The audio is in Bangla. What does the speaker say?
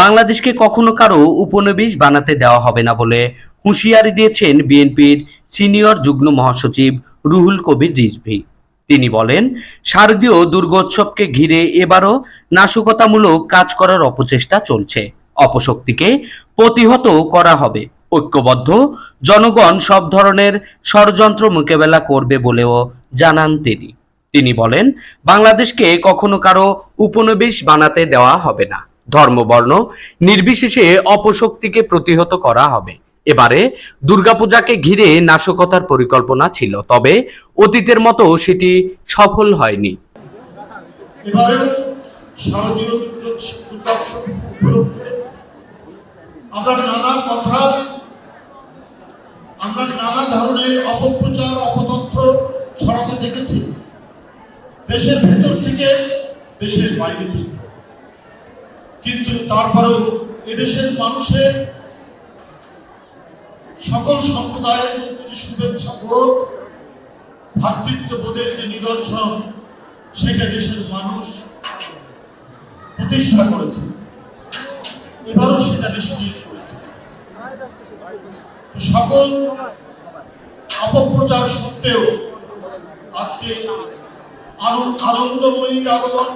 বাংলাদেশকে কখনো কারও উপনিবেশ বানাতে দেওয়া হবে না বলে হুঁশিয়ারি দিয়েছেন বিএনপির সিনিয়র যুগ্ম মহাসচিব রুহুল কবির রিজভী। তিনি বলেন শারদীয় দুর্গোৎসবকে ঘিরে এবারও নাশকতামূলক কাজ করার অপচেষ্টা চলছে। অপশক্তিকে প্রতিহত করা হবে। ঐক্যবদ্ধ, জনগণ সব ধরনের ষড়যন্ত্র মোকাবেলা করবে বলেও জানান তিনি। তিনি বলেন, বাংলাদেশকে কখনো কারও উপনিবেশ বানাতে দেওয়া হবে না। ধর্মবর্ণ নির্বিশেষে অপশক্তিকে প্রতিহত করা হবে। এবারে দুর্গাপূজাকে ঘিরে নাশকতার পরিকল্পনা ছিল, তবে অতীতের মতো সেটি সফল হয়নি। আমরা নানা কথা, আমরা নানা ধরনের অপপ্রচার, অপতথ্য ছড়াতে দেখেছি। দেশের ভেতর থেকে দেশের বাইরে। থেকে কিন্তু তারপরেও এদেশের মানুষের সকল সম্প্রদায়ের যে শুভেচ্ছা বোধ, ভ্রাতৃত্ববোধের যে নিদর্শন, সেটা দেশের মানুষ প্রতিষ্ঠা করেছে। এবারও সেটা নিশ্চিত করেছে। সকল অপপ্রচার সত্ত্বেও আজকে আনন্দ আনন্দময়ীর আগমন